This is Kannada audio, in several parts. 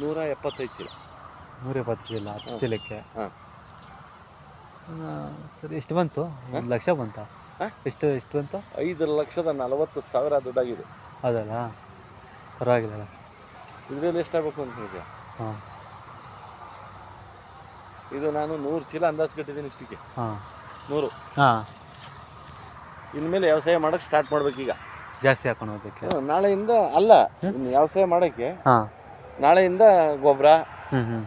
ನೂರ ಎಪ್ಪತ್ತೈದು ಚೀಲ. ನೂರ ಎಪ್ಪತ್ತು ಚೀಲ ಹತ್ತು ಚೀಲಕ್ಕೆ? ಹಾಂ. ಸರಿ ಎಷ್ಟು ಬಂತು? ಒಂದು ಲಕ್ಷ ಬಂತ? ಎಷ್ಟು ಎಷ್ಟು ಬಂತು? ಐದು ಲಕ್ಷದ ನಲವತ್ತು ಸಾವಿರ ದುಡ್ಡಾಗಿದೆ. ಅದಲ್ಲ? ಪರವಾಗಿಲ್ಲ ಇದರಲ್ಲಿ ಎಷ್ಟಾಗಬೇಕು ಅಂತ ಹೇಳಿದೆ ಹಾಂ. ಇದು ನಾನು ನೂರು ಚೀಲ ಅಂದಾಜು ಕಟ್ಟಿದ್ದೀನಿ ಇಷ್ಟಕ್ಕೆ. ಹಾಂ. ನೂರು. ಹಾಂ. ಇನ್ಮೇಲೆ ವ್ಯವಸಾಯ ಮಾಡೋಕ್ಕೆ ಸ್ಟಾರ್ಟ್ ಮಾಡ್ಬೇಕೀಗ. ಜಾಸ್ತಿ ಹಾಕೊಂಡು ಹ್ಮ್, ನಾಳೆಯಿಂದ ಅಲ್ಲ ಇನ್ನು ವ್ಯವಸಾಯ ಮಾಡೋಕ್ಕೆ? ಹಾಂ. ನಾಳೆಯಿಂದ ಗೊಬ್ಬರ ಹ್ಞೂ ಹ್ಞೂ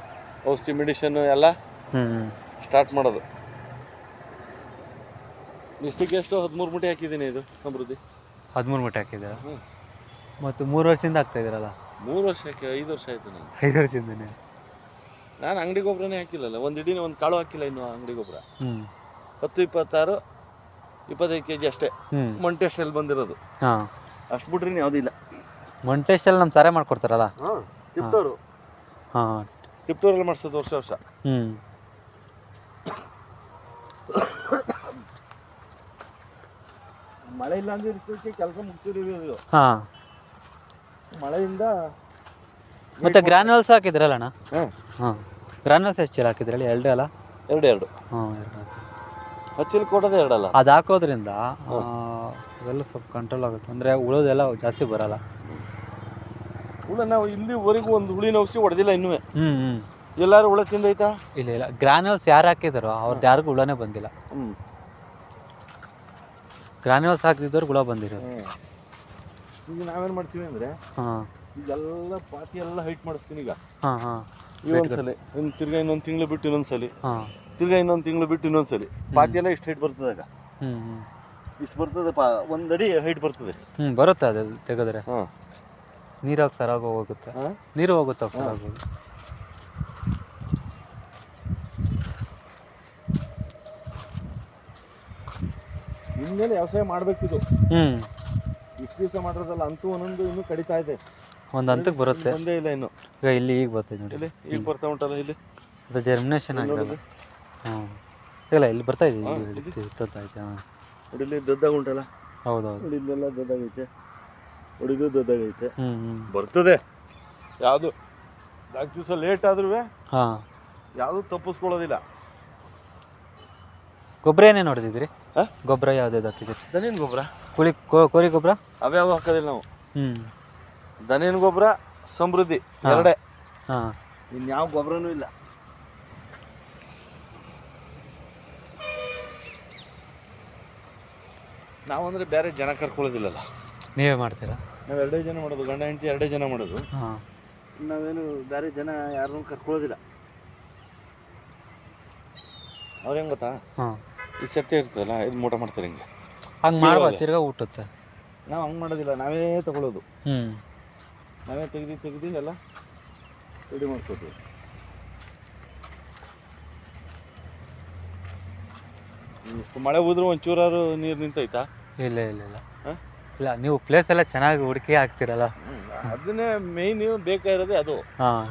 ಔಷಧಿ ಮೆಡಿಷನ್ ಎಲ್ಲ ಹ್ಞೂ ಹ್ಞೂ ಸ್ಟಾರ್ಟ್ ಮಾಡೋದು. ಇಷ್ಟಕ್ಕೆ ಎಷ್ಟು ಹದಿಮೂರು ಮೂಟೆ ಹಾಕಿದ್ದೀನಿ ಇದು ಸಮೃದ್ಧಿ. ಹದಿಮೂರು ಮೂಟೆ ಹಾಕಿದ್ದೀರಾ? ಮತ್ತು ಮೂರು ವರ್ಷದಿಂದ ಆಗ್ತಾ ಇದ್ದೀರಲ್ಲ? ಮೂರು ವರ್ಷಕ್ಕೆ ಐದು ವರ್ಷ ಆಯ್ತು ನಾನು ಐದು ವರ್ಷದಿಂದನೇ? ನಾನು ಅಂಗಡಿ ಗೊಬ್ಬರನೇ ಹಾಕಿಲ್ಲಲ್ಲ ಒಂದು ಇಡೀ ಒಂದು ಕಾಳು ಹಾಕಿಲ್ಲ ಇನ್ನು ಅಂಗಡಿ ಗೊಬ್ಬರ ಹ್ಞೂ ಹತ್ತು ಇಪ್ಪತ್ತಾರು ಇಪ್ಪತ್ತೈದು ಕೆ ಜಿ ಅಷ್ಟೇ ಮಂಟೆಸ್ಟಲ್ಲಿ ಬಂದಿರೋದು. ಹಾಂ. ಅಷ್ಟು ಯಾವುದೂ ಇಲ್ಲ. ಮೊಂಟೇಶಲ್ಲಿ ನಮ್ಮ ಸಾರೆ ಮಾಡ್ಕೊಡ್ತಾರಲ್ಲ? ಹಾಂ ತಿಪ್ಟೂರು ಹಾಂ. ತಿಪ್ಟೂರಲ್ಲಿ ಮಾಡಿಸೋದು ವರ್ಷ ವರ್ಷ. ಹ್ಞೂ ಮಳೆ ಇಲ್ಲ ಅಂದ್ರೆ ಇರ್ತೈತಿ ಕೆಲಸ ಮುಗ್ತಿರೋದು ಹಾಂ. ಮಳೆಯಿಂದ ಮತ್ತೆ ಗ್ರಾನ್ಯೂಲ್ಸ್ ಹಾಕಿದ್ರಲ್ಲ ಅಣ್ಣ? ಹಾಂ. ಗ್ರಾನ್ಯುವಲ್ಸ್ ಎಷ್ಟು ಚೀಲ ಹಾಕಿದ್ರಲ್ಲ? ಎರಡು ಅಲ್ಲ? ಎರಡು ಎರಡು. ಹಾಂ ಎರಡು ಹಚ್ಚಲಿ ಕೊಡೋದೇ ಇಡಲ್ಲ ಅದು ಹಾಕೋದ್ರಿಂದ ಆ, ಅವೆಲ್ಲ ಸ್ವಲ್ಪ ಕಂಟ್ರೋಲ್ ಆಗುತ್ತೆ. ಅಂದರೆ ಉಳೋದೆಲ್ಲ ಜಾಸ್ತಿ ಬರಲ್ಲ. ಹುಳ ನಾವು ಇಲ್ಲಿವರೆಗೂ ಒಂದು ಹುಳಿನ ಔಷಧಿ ಹೊಡೆದಿಲ್ಲ ಇನ್ನೂ ಹ್ಞೂ ಹ್ಞೂ ಎಲ್ಲಾರು ಹುಳ ತಿಂದೈತಾ ಇಲ್ಲ ಇಲ್ಲ. ಗ್ರಾನ್ಯೂಲ್ಸ್ ಯಾರು ಹಾಕಿದಾರೋ ಅವ್ರದ್ದು ಯಾರಿಗೂ ಹುಳನೇ ಬಂದಿಲ್ಲ. ಹ್ಞೂ ಗ್ರಾನ್ಯೂಲ್ಸ್ ಹಾಕಿದ್ದವ್ರು ಹುಳ ಬಂದಿರೋದು. ಈಗ ನಾವೇನು ಮಾಡ್ತೀವಿ ಅಂದರೆ ಹಾಂ. ಇದೆಲ್ಲ ಪಾತಿ ಎಲ್ಲ ಹೈಟ್ ಮಾಡಿಸ್ತೀನಿ ಈಗ. ಹಾಂ ಹಾಂ. ಈ ಒಂದ್ಸಲಿ ಇನ್ನು ತಿರ್ಗಾ ಇನ್ನೊಂದು ತಿಂಗಳು ಬಿಟ್ಟು ಇನ್ನೊಂದ್ಸಲಿ. ಹಾಂ. ತಿರ್ಗಾ ಇನ್ನೊಂದು ತಿಂಗಳು ಬಿಟ್ಟು ಇನ್ನೊಂದ್ಸಲಿ ಪಾತಿ ಎಲ್ಲ ಇಷ್ಟು ಹೈಟ್ ಬರ್ತದೆ ಆಗ. ಹ್ಞೂ ಇಷ್ಟು ಬರ್ತದೆ ಪಾ ಒಂದು ಅಡಿ ಹೈಟ್ ಬರ್ತದೆ. ಹ್ಞೂ ಬರುತ್ತೆ ಅದು ತೆಗೆದ್ರೆ. ಹಾಂ. ನೀರಾಗಿ ಸರಾಗ ಹೋಗುತ್ತೆ. ಹಾಂ? ನೀರು ಹೋಗುತ್ತೆ ಸರಾಗ ಹೋಗುತ್ತೆ. ಇನ್ಮೇಲೆ ವ್ಯವಸಾಯ ಮಾಡಬೇಕಿದು ಹ್ಞೂ ಇಷ್ಟು ದಿವಸ ಮಾಡಿರೋದಲ್ಲ ಅಂತೂ ಒಂದೊಂದು ಇನ್ನೂ ಕಡಿತಾ ಇದೆ. ಒಂದು ಹಂತಕ್ಕೆ ಬರುತ್ತೆ. ಬಂದೇ ಇಲ್ಲ ಇನ್ನು. ಈಗ ಇಲ್ಲಿ ಈಗ ಬರ್ತದೆ ನೋಡಿ. ಇಲ್ಲಿ ಈಗ ಬರ್ತಾ ಉಂಟಲ್ಲ ಇಲ್ಲಿ? ಅದು ಜರ್ಮಿನೇಷನ್ ಆಗಿರಲ್ಲ. ಹಾಂ ಇಲ್ಲ ಇಲ್ಲಿ ಬರ್ತಾ ಇದೆ. ಗೊತ್ತಾಯ್ತು ಹಾಂ. ನೋಡಿ ಇಲ್ಲಿ ಉಂಟಲ್ಲ ಹೌದೌದು ನೋಡಿ ಇಲ್ಲೆಲ್ಲ ಹೊಡಿದು ದದ್ದಾಗೈತೆ ಹ್ಞೂ ಹ್ಞೂ ಬರ್ತದೆ. ಯಾವುದು? ನಾಲ್ಕು ದಿವಸ ಲೇಟ್ ಆದ್ರೂ ಹಾಂ. ಯಾವುದು ತಪ್ಪಿಸ್ಕೊಳ್ಳೋದಿಲ್ಲ. ಗೊಬ್ಬರ ಏನೇನು ಹೊಡೆದಿದ್ರಿ ಗೊಬ್ಬರ ಯಾವ್ದು ಹಾಕಿದ್ರಿ ದನಿನ ಗೊಬ್ಬರ. ಕುಳಿ ಕೋರಿ ಗೊಬ್ಬರ? ಅವ್ಯಾವ ಹಾಕೋದಿಲ್ಲ ನಾವು? ಹ್ಮ್. ದನಿನ ಗೊಬ್ಬರ ಸಮೃದ್ಧಿ ಎರಡೇ. ಹಾಂ. ಇನ್ಯಾವ ಗೊಬ್ಬರನೂ ಇಲ್ಲ. ನಾವಂದ್ರೆ ಬೇರೆ ಜನ ಕರ್ಕೊಳ್ಳೋದಿಲ್ಲಲ್ಲ. ನೀವೇ ಮಾಡ್ತೀರಾ? ನಾವು ಎರಡೇ ಜನ ಮಾಡೋದು ಗಂಡ ಹೆಂಡತಿ ಎರಡೇ ಜನ ಮಾಡೋದು. ಹಾಂ. ನಾವೇನು ಬೇರೆ ಜನ ಯಾರನ್ನೂ ಕರ್ಕೊಳ್ಳೋದಿಲ್ಲ. ಅವ್ರು ಹೆಂಗೆ ಗೊತ್ತಾ? ಹಾಂ. ಈ ಸತ್ಯ ಇರ್ತದಲ್ಲ ಇದು ಮೂಟ ಮಾಡ್ತಾರೆ ಹಿಂಗೆ. ಹಂಗೆ ಮಾಡ್ಬೋದು ತಿರ್ಗಾ ಊಟತ್ತೆ. ನಾವು ಹಂಗೆ ಮಾಡೋದಿಲ್ಲ ನಾವೇ ತಗೊಳ್ಳೋದು ಹ್ಞೂ ನಾವೇ ತೆಗ್ದು ತೆಗ್ದು ಎಲ್ಲ ರೆಡಿ ಮಾಡ್ಕೋತೀವಿ. ಮಳೆ ಹೋದ್ರೂ ಒಂಚೂರಾರು ನೀರು ನಿಂತೈತಾ? ಇಲ್ಲ ಇಲ್ಲ ಇಲ್ಲ. ಹಾಂ? ಇಲ್ಲ ನೀವು ಪ್ಲೇಸ್ ಎಲ್ಲ ಚೆನ್ನಾಗಿ ಹುಡುಕಿ ಹಾಕ್ತಿರಲ್ಲ? ಅದನ್ನೇ ಮೇಯ್ನ್ ಬೇಕಾಗಿರೋದೇ ಅದು. ಹಾಂ.